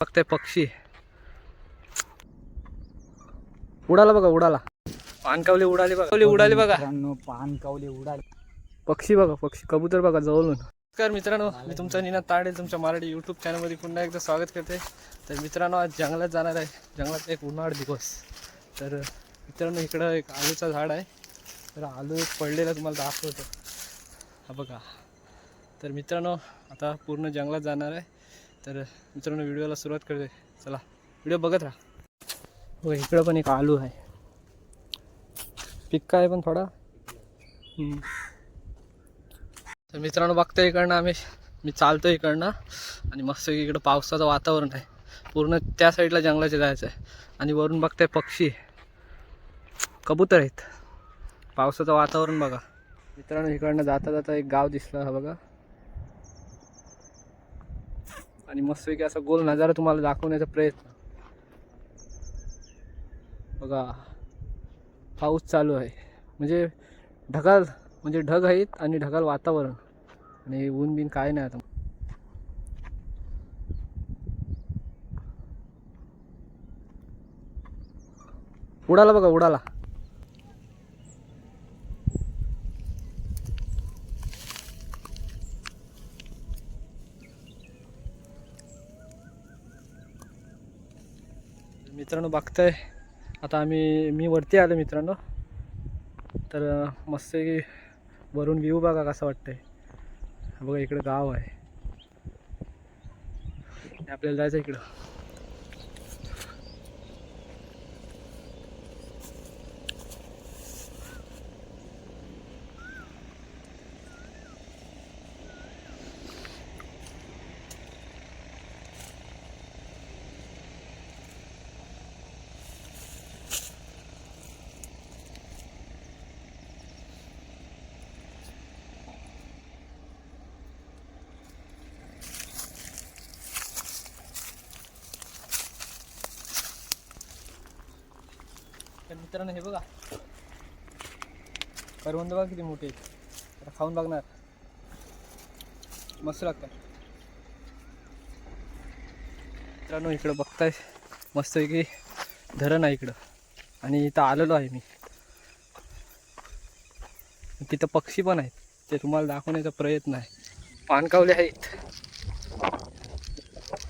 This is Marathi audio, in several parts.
बघताय पक्षी. उडाला बघा उडाला. पानकावले उडाले बघा. उडाले बघा. मित्रांनो पान कावले उडाले. पक्षी बघा पक्षी. कबूतर बघा जवळून. नमस्कार मित्रांनो मी तुमचा निना ताडे तुमच्या मराठी यूट्यूब चॅनलमध्ये पुन्हा एकदा स्वागत करते. तर मित्रांनो आज जंगलात जाणार आहे. जंगलात एक उन्हाळ दिवस. तर मित्रांनो इकडं एक आलूचं झाड आहे. तर आलू एक पडलेला तुम्हाला दाखवतो. हा बघा. तर मित्रांनो आता पूर्ण जंगलात जाणार आहे. तर मित्रांनो व्हिडिओला सुरुवात करते. चला व्हिडिओ बघत राहा. हो इकडं पण एक आलू आहे. पिक्का आहे पण थोडा? तर मित्रांनो बघतो इकडनं आम्ही. मी चालतो इकडनं. आणि मस्त इकडं पावसाचं वातावरण आहे. पूर्ण त्या साईडला जंगलाचे जायचं आहे. आणि वरून बघताय पक्षी. कबूतर आहेत. पावसाचं वातावरण बघा. मित्रांनो इकडनं जाता जाता एक गाव दिसलं हा बघा. आणि मस्तपैकी असा गोल नजारा तुम्हाला दाखवण्याचा प्रयत्न. बघा पाऊस चालू आहे. म्हणजे ढगाळ म्हणजे ढग आहेत आणि ढगाळ वातावरण. आणि ऊन बिन काय नाही आता. उडाला बघा उडाला. मित्रांनो बघताय. आता आम्ही मी वरती आलो मित्रांनो. तर मस्त की वरून व्ह्यू बघा कसं वाटतंय. बघा इकडं गाव आहे. आपल्याला जायचं इकडं. तर मित्रांनो हे बघा. करवंद बघा किती मोठे आहेत. आता खाऊन बघणार. मस्त लागतात. मित्रांनो इकडं बघताय. मस्त की धरण आहे इकडं. आणि इथं आलेलो आहे मी. तिथं पक्षी पण आहेत. ते तुम्हाला दाखवण्याचा प्रयत्न आहे. पानकावले आहेत.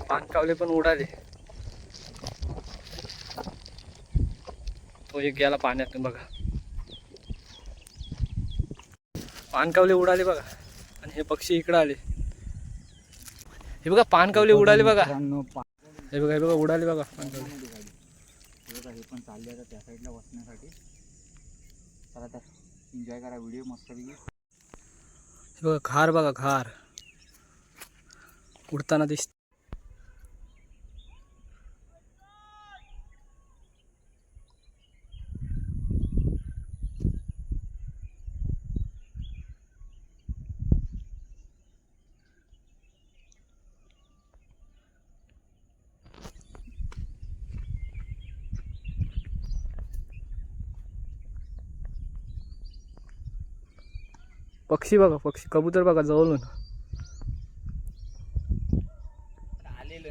पानकावले पण उडाले. तो एक गेला पाण्यातून बघा. पानकावले उडाले बघा. आणि हे पक्षी इकडे आले. हे बघा पानकावले उडाले बघा. हे बघा हे बघा उडाले बघा पानकावले. हे बघा, हे पण चालले आता त्या साईडला बसण्यासाठी चला तर एन्जॉय करा व्हिडिओ मस्त हे बघा खार बघा खार. उडताना दिसत. पक्षी बघा पक्षी. कबूतर बघा जवळून आलेलो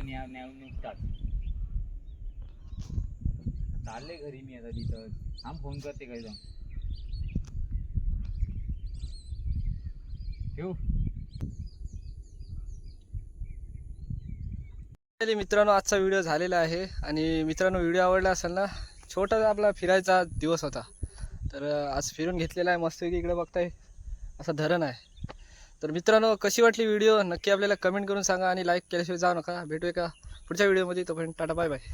चालले घरी मी आता तिथं. थांब फोन करते काही जाऊन मित्रांनो आजचा व्हिडिओ झालेला आहे. आणि मित्रांनो व्हिडिओ आवडला असेल ना छोटा आपला फिरायचा दिवस होता. तर आज फिरून घेतलेला आहे. मस्तपैकी इकडे बघताय. असं धरण आहे. तर मित्रांनो कशी वाटली व्हिडिओ नक्की आपल्याला कमेंट करून सांगा आणि लाईक केल्याशिवाय जाऊ नका. भेटूया का पुढच्या व्हिडिओमध्ये तोपर्यंत टाटा बाय बाय